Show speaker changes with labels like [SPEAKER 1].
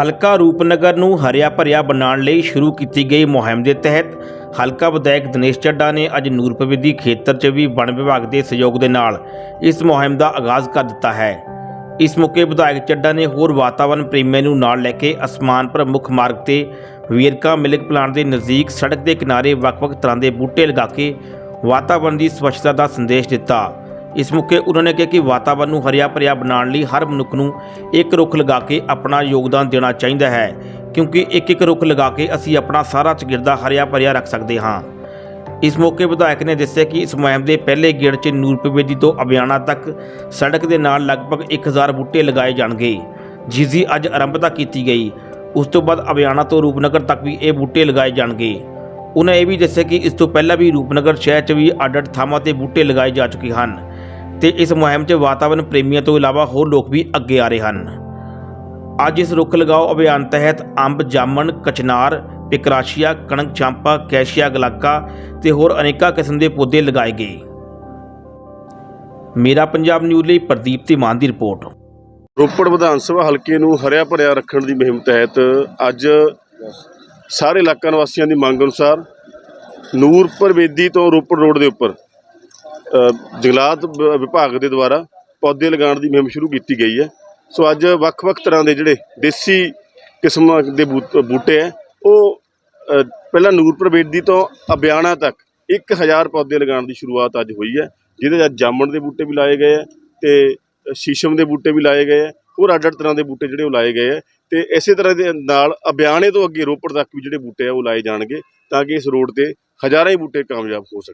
[SPEAKER 1] ਹਲਕਾ ਰੂਪਨਗਰ ਨੂੰ ਹਰਿਆ ਭਰਿਆ ਬਣਾਉਣ ਲਈ ਸ਼ੁਰੂ ਕੀਤੀ ਗਈ ਮੁਹਿੰਮ ਦੇ ਤਹਿਤ ਹਲਕਾ ਵਿਧਾਇਕ ਦਿਨੇਸ਼ ਚੱਡਾ ਨੇ ਅੱਜ ਨੂਰਪਵਿੱਦੀ ਖੇਤਰ 'ਚ ਵੀ ਵਣ ਵਿਭਾਗ ਦੇ ਸਹਿਯੋਗ ਦੇ ਨਾਲ ਇਸ ਮੁਹਿੰਮ ਦਾ ਆਗਾਜ਼ ਕਰ ਦਿੱਤਾ ਹੈ। ਇਸ ਮੌਕੇ ਵਿਧਾਇਕ ਚੱਡਾ ਨੇ ਹੋਰ ਵਾਤਾਵਰਣ ਪ੍ਰੇਮੀਆਂ ਨੂੰ ਨਾਲ ਲੈ ਕੇ ਅਸਮਾਨਪੁਰ ਮੁੱਖ ਮਾਰਗ ਤੇ ਵੀਰਕਾ ਮਿਲਕ ਪਲਾਂਟ ਦੇ ਨਜ਼ਦੀਕ ਸੜਕ ਦੇ ਕਿਨਾਰੇ ਵੱਖ-ਵੱਖ ਤਰ੍ਹਾਂ ਦੇ ਬੂਟੇ ਲਗਾ ਕੇ ਵਾਤਾਵਰਣ ਦੀ ਸਵੱਛਤਾ ਦਾ ਸੰਦੇਸ਼ ਦਿੱਤਾ। ਇਸ ਮੌਕੇ ਉਹਨਾਂ ਨੇ ਕਿਹਾ ਕਿ ਵਾਤਾਵਰਣ ਨੂੰ ਹਰਿਆ ਭਰਿਆ ਬਣਾਉਣ ਲਈ ਹਰ ਮਨੁੱਖ ਨੂੰ ਇੱਕ ਰੁੱਖ ਲਗਾ ਕੇ ਆਪਣਾ ਯੋਗਦਾਨ ਦੇਣਾ ਚਾਹੀਦਾ ਹੈ, ਕਿਉਂਕਿ ਇੱਕ ਇੱਕ ਰੁੱਖ ਲਗਾ ਕੇ ਅਸੀਂ ਆਪਣਾ ਸਾਰਾ ਚਗਿਰਦਾ ਹਰਿਆ ਭਰਿਆ ਰੱਖ ਸਕਦੇ ਹਾਂ। ਇਸ ਮੌਕੇ ਵਿਧਾਇਕ ਨੇ ਦੱਸਿਆ ਕਿ ਇਸ ਮੁਹਿੰਮ ਦੇ ਪਹਿਲੇ ਗੇੜ 'ਚ ਨੂਰਪੁਰਬੇਦੀ ਤੋਂ ਅਬਿਆਣਾ ਤੱਕ ਸੜਕ ਦੇ ਨਾਲ ਲਗਭਗ 1000 ਬੂਟੇ ਲਗਾਏ ਜਾਣਗੇ। ਜਿਸ ਦੀ ਅੱਜ ਆਰੰਭਤਾ ਕੀਤੀ ਗਈ। ਉਸ ਤੋਂ ਬਾਅਦ ਅਬਿਆਣਾ ਤੋਂ ਰੂਪਨਗਰ ਤੱਕ ਵੀ ਇਹ ਬੂਟੇ ਲਗਾਏ ਜਾਣਗੇ। ਉਹਨਾਂ ਇਹ ਵੀ ਦੱਸਿਆ ਕਿ ਇਸ ਤੋਂ ਪਹਿਲਾਂ ਵੀ ਰੂਪਨਗਰ ਸ਼ਹਿਰ 'ਚ ਵੀ ਅੱਡ-ਅੱਡ ਥਾਵਾਂ ਤੇ ਬੂਟੇ ਲਗਾਏ ਜਾ ਚੁੱਕੇ ਹਨ। ਤੇ ਇਸ ਮੁਹਿੰਮ 'ਚ ਵਾਤਾਵਰਣ ਪ੍ਰੇਮੀਆਂ ਤੋਂ ਇਲਾਵਾ ਹੋਰ ਲੋਕ ਵੀ ਅੱਗੇ ਆ ਰਹੇ ਹਨ। ਅੱਜ ਇਸ ਰੁੱਖ ਲਗਾਓ ਅਭਿਆਨ ਤਹਿਤ ਅੰਬ, ਜਾਮਣ, ਕਚਨਾਰ, ਪਿਕਰਾਸ਼ੀਆ, ਕਣਕ, ਚਾਂਪਾ, ਕੈਸ਼ੀਆ, ਗਲਾਕਾ ਤੇ ਹੋਰ ਅਨੇਕਾਂ ਕਿਸਮ ਦੇ ਪੌਦੇ ਲਗਾਏ ਗਏ। ਮੇਰਾ ਪੰਜਾਬ ਨਿਊਜ਼ ਲਈ ਪ੍ਰਦੀਪ ਧੀਮਾਨ ਦੀ ਰਿਪੋਰਟ।
[SPEAKER 2] ਰੋਪੜ ਵਿਧਾਨ ਸਭਾ ਹਲਕੇ ਨੂੰ ਹਰਿਆ ਭਰਿਆ ਰੱਖਣ ਦੀ ਮੁਹਿੰਮ ਤਹਿਤ ਅੱਜ ਸਾਰੇ ਇਲਾਕਾ ਨਿਵਾਸੀਆਂ ਦੀ ਮੰਗ ਅਨੁਸਾਰ ਨੂਰਪੁਰ ਵੇਦੀ ਤੋਂ ਰੋਪੜ ਰੋਡ ਦੇ ਉੱਪਰ ਜੰਗਲਾਤ ਵ- ਵਿਭਾਗ ਦੇ ਦੁਆਰਾ ਪੌਦੇ ਲਗਾਉਣ ਦੀ ਮੁਹਿੰਮ ਸ਼ੁਰੂ ਕੀਤੀ ਗਈ ਹੈ। ਸੋ ਅੱਜ ਵੱਖ-ਵੱਖ ਤਰ੍ਹਾਂ ਦੇ ਜਿਹੜੇ ਦੇਸੀ ਕਿਸਮਾਂ ਦੇ ਬੂਟ- ਬੂਟੇ ਹੈ, ਉਹ ਪਹਿਲਾਂ ਨੂਰਪੁਰ ਬੇਦੀ ਤੋਂ ਅਬਿਆਣਾ ਤੱਕ 1000 ਪੌਦੇ ਲਗਾਉਣ ਦੀ ਸ਼ੁਰੂਆਤ ਅੱਜ ਹੋਈ ਹੈ, ਜਿਹਦੇ 'ਚ ਅੱਜ ਜਾਮਣ ਦੇ ਬੂਟੇ ਵੀ ਲਾਏ ਗਏ ਹੈ ਤੇ ਸ਼ੀਸ਼ਮ ਦੇ ਬੂਟੇ ਵੀ ਲਾਏ ਗਏ ਹੈ, ਹੋਰ ਅੱਡ ਅੱਡ ਤਰ੍ਹਾਂ ਦੇ ਬੂਟੇ ਜਿਹੜੇ ਉਹ ਲਾਏ ਗਏ ਹੈ। ਤੇ ਇਸੇ ਤਰ੍ਹਾਂ ਦੇ ਨਾਲ ਅਬਿਆਣੇ ਤੋਂ ਅੱਗੇ ਰੋਪੜ ਤੱਕ ਵੀ ਜਿਹੜੇ ਬੂਟੇ ਆ ਉਹ ਲਾਏ ਜਾਣਗੇ, ਤਾਂ ਕਿ ਇਸ ਰੋਡ ਤੇ ਹਜ਼ਾਰਾਂ ਹੀ ਬੂਟੇ ਕਾਮਯਾਬ ਹੋ ਸਕਣ।